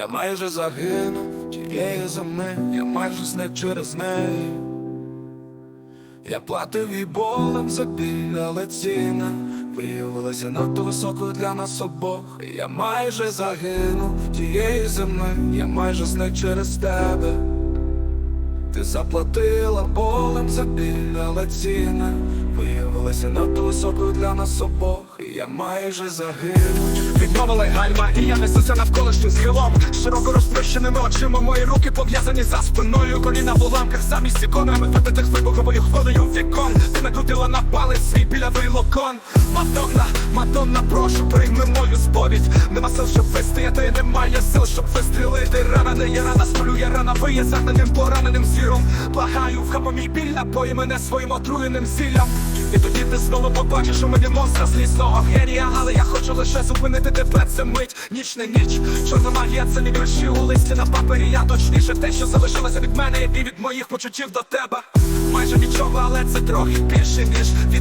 Я майже загинув тієї зими, я майже зник через неї. Я платив їй болем за біль, але ціна виявилася надто високою для нас обох. Я майже загинув тієї зими, я майже зник через тебе. Ти заплатила болем за біль, але ціна виявилася надто високою для нас обох. Я майже загинув. Відмовили гальма, і я несуся навколишнім схилом Широко розплющеними очима. Мої руки пов'язані за спиною. Коліна в уламках замість іконами. Випитих вибуховою хвилею вікон. Ти накрутила на палець свій білявий локон. Мадонна, Мадонна, прошу, прийми мою сповідь. Нема сил, щоб вистояти, немає сил, щоб вистрілити Рана не є рана, сплю, я рана, виє загнаним пораненим зіром Благаю, вхапа мій біль, напої мене своїм отруєним зіллям. І тоді ти знову побачиш у мені монстра злісного генія. Але я хочу лише зупинити тебе, це мить, ніч не ніч. Чорна магія, це не вірші у листі на папері. Я точніше те, що залишилося від мене і від моїх почуттів до тебе. Майже нічого, але це трохи більше, ніж від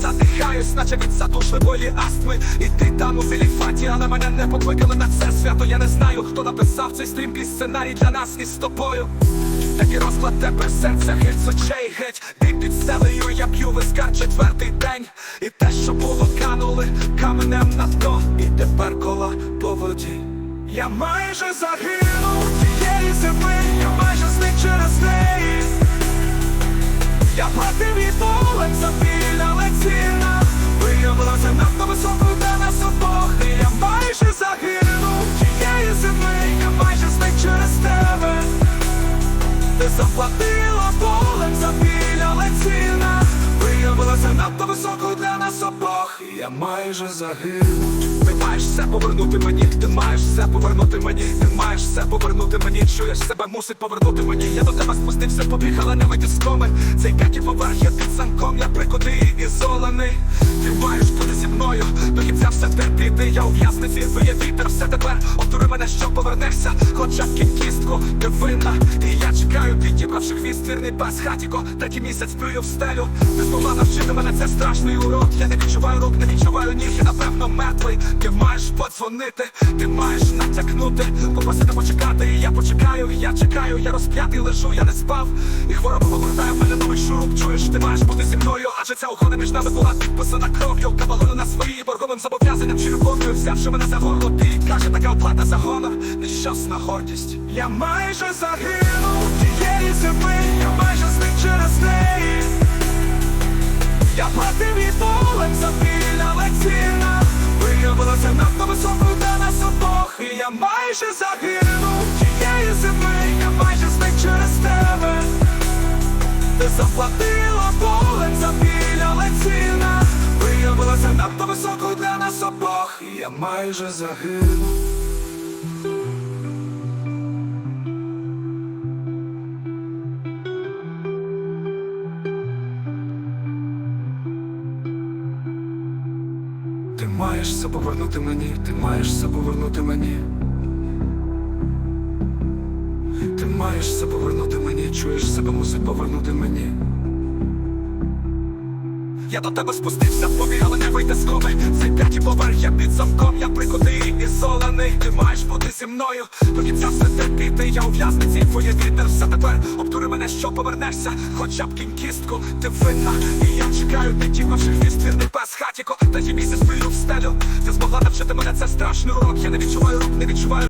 задихаюсь, наче від задушливої астми. І ти там у філіфаті, але мене не покликали на це свято. Я не знаю, хто написав цей стрімкий сценарій для нас із тобою. Такий розклад тепер серце геть з очей геть. Ти під стелею, я п'ю вискар четвертий день. І те, що було, канули каменем на дно. І тепер кола по воді. Я майже загинув тієї зими, я майже зник через неї. Я платив і долем за ти заплатила болем за біль, ціна Виявилася надто високою для нас обох Я майже загинув. Ти маєш все повернути мені, ти маєш все повернути мені, ти маєш все повернути мені, чуєш себе, мусить повернути мені. Я до тебе спустився, побіг, але не вийти з коми. Цей п'ятий поверх, я під замком, я прикутий і ізолений. Ти маєш бути зі мною, до кінця все терпіти, я у в'язниці, виє вітер, все тепер обдури мене, що повернешся, хоча б ти винна. І я чекаю, підібравши твірний без хатіко, третій місяць плюю в стелю. Ти змогла навчити мене, це страшний урок. Я не відчуваю рук, не відчуваю ніг, я напевно мертвий. Ти маєш подзвонити, ти маєш натякнути, попросити почекати, і я почекаю, я чекаю, я розп'ятий лежу, я не спав. І хвороба повертає в мене новий шуруп. Чуєш, ти маєш бути зі мною, адже ця угода між нами була підписана кров'ю, кавалину на свої борговим зобов'язанням чи любов'ю, взявши мене за горло, ти каже, така оплата за гонор, нещасна гордість. Я майже загинув тієї зими, я майже зник через неї. Я платив і долем за біль, але ціна Виявилася надто високою для нас обох І я майже загинув Ти заплатила болем за але ціна Виявилася надто високою для нас обох І Я майже загинув. Ти маєш все повернути мені, ти маєш все повернути мені. Ти маєш все повернути мені, чуєш себе мусить повернути мені. Я до тебе спустився, побіг, але не вийти з коми. Цей п'ятий поверх, я під замком, я прикутий і ізолений Ти маєш бути зі мною, до кінця все терпіти. Я у в'язниці, твоє вітер, все тепер. Обдури мене, що повернешся Хоча б кінь кістку, ти винна І я чекаю, ти тіпавши хвіст, вірний без хатіко. Та й місяць пилю в стелю. Ти змогла навчити мене, це страшний урок. Я не відчуваю рук, не відчуваю